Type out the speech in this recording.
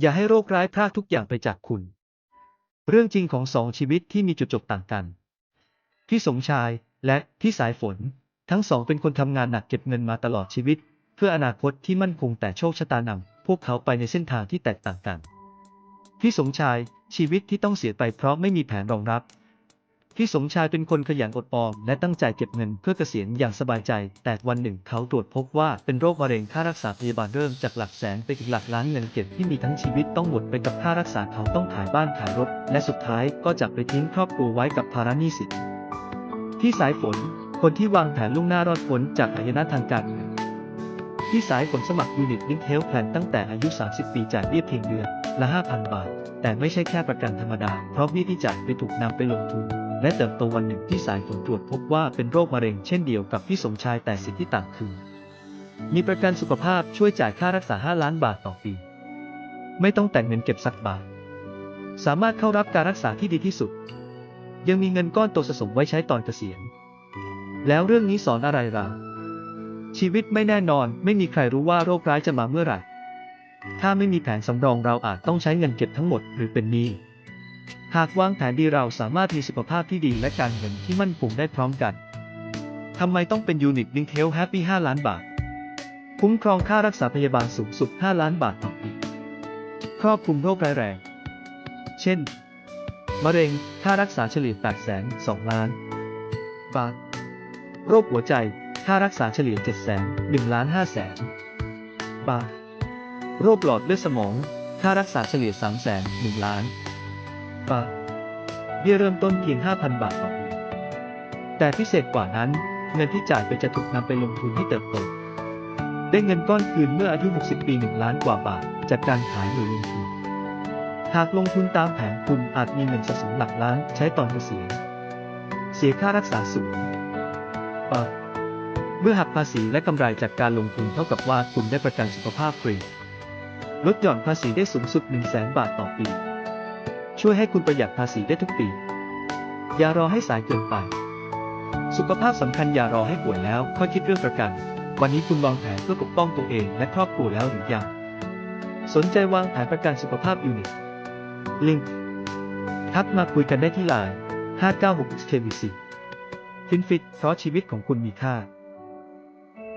อย่าให้โรคร้ายพรากทุกอย่างไปจากคุณ เรื่องจริงของสองชีวิตที่มีจุดจบต่างกัน พี่สมชายและพี่สายฝน ทั้งสองเป็นคนทำงานหนักเก็บเงินมาตลอดชีวิต เพื่ออนาคตที่มั่นคงแต่โชคชะตานำพวกเขาไปในเส้นทางที่แตกต่างกัน พี่สมชายชีวิตที่ต้องเสียไปเพราะไม่มีแผนรองรับ พี่สมชายเป็นคนขยันอดออมและตั้งใจเก็บเงินเพื่อเกษียณอย่างสบายใจ แต่วันหนึ่งเขาตรวจพบว่าเป็นโรคมะเร็งค่ารักษาพยาบาลเริ่มจากหลักแสนไปถึงหลักล้านเงินเก็บที่มีทั้งชีวิตต้องหมดไปกับค่ารักษาเขาต้องขายบ้านขายรถ และสุดท้ายก็จากไปทิ้งครอบครัวไว้กับภาระหนี้สินพี่สายฝน คนที่วางแผนล่วงหน้ารอดพ้นจากหายนะทางการเงินพี่สายฝนสมัครยูนิตลิงเฮลแพลนตั้งแต่อายุ 30 ปีจ่ายเบี้ยเพียงเดือนละ 5,000 บาท แต่ไม่ใช่แค่ประกันธรรมดา เพราะเบี้ยที่จ่ายไปถูกนำไปลงทุน และเติบโตวันหนึ่งพี่สายฝนตรวจพบว่าเป็นโรคมะเร็งเช่นเดียวกับพี่สมชายแต่สิ่งที่ต่างคือ มีประกันสุขภาพช่วยจ่ายค่ารักษา 5 ล้านบาทต่อปี ไม่ต้องแต่งเงินเก็บสักบาท สามารถเข้ารับการรักษาที่ดีที่สุด ยังมีเงินก้อนโตสะสมไว้ใช้ตอนเกษียณ แล้วเรื่องนี้สอนอะไรเราชีวิตไม่แน่นอนไม่มีใครรู้ว่าโรคร้ายจะมาเมื่อไหร่ ถ้าไม่มีแผนสำรองเราอาจต้องใช้เงินเก็บทั้งหมดหรือเป็นหนี้ หากวางแผนดีเราสามารถมีสุขภาพที่ดีและการเงินที่มั่นคงได้พร้อมกัน ทำไมต้องเป็นยูนิตลิงเ e ลแฮปปี้5ล้านบาท คุ้มครองค่ารักษาพยาบาลสูงสุด 5 ล้านบาทต่อปี ครอบคลุมโรคร้ายแรง เช่น มะเร็ง ค่ารักษาเฉลี่ย8แสน2ล้าน บาท โรคหัวใจ ค่ารักษาเฉลี่ย7แสน1ล้าน5แสน บาท โรคหลอดเลือดสมอง ค่ารักษาเฉลี่ย3แสน1ล้าน บาทเบี้ยเริ่มต้นเพียง 5,000 บาทต่อปีแต่พิเศษกว่านั้น เงินที่จ่ายไปจะถูกนำไปลงทุนให้เติบโต ได้เงินก้อนคืนเมื่ออายุ 60 ปี 1 ล้านกว่าบาท จากการขายหรือลงทุน หากลงทุนตามแผนคุณอาจมีเงินสะสมหลักล้านใช้ตอนเกษียณเสียค่ารักษาสูงบาทเมื่อหักภาษีและกำไรจากการลงทุนเท่ากับว่าคุณได้ประกันสุขภาพฟรี ลดหย่อนภาษีได้สูงสุด 1 0 0 0 0แบาทต่อปี ช่วยให้คุณประหยัดภาษีได้ทุกปี อย่ารอให้สายเกินไป สุขภาพสำคัญอย่ารอให้ป่วยแล้วค่อยคิดเรื่องประกัน วันนี้คุณวางแผนเพื่อปกป้องตัวเองและครอบครัวแล้วหรือยัง สนใจวางแผนประกันสุขภาพยูนิตลิงก์ทักมาคุยกันได้ที่ไลน์ 596 KBC ฟินฟิตเพราะชีวิตของคุณมีค่า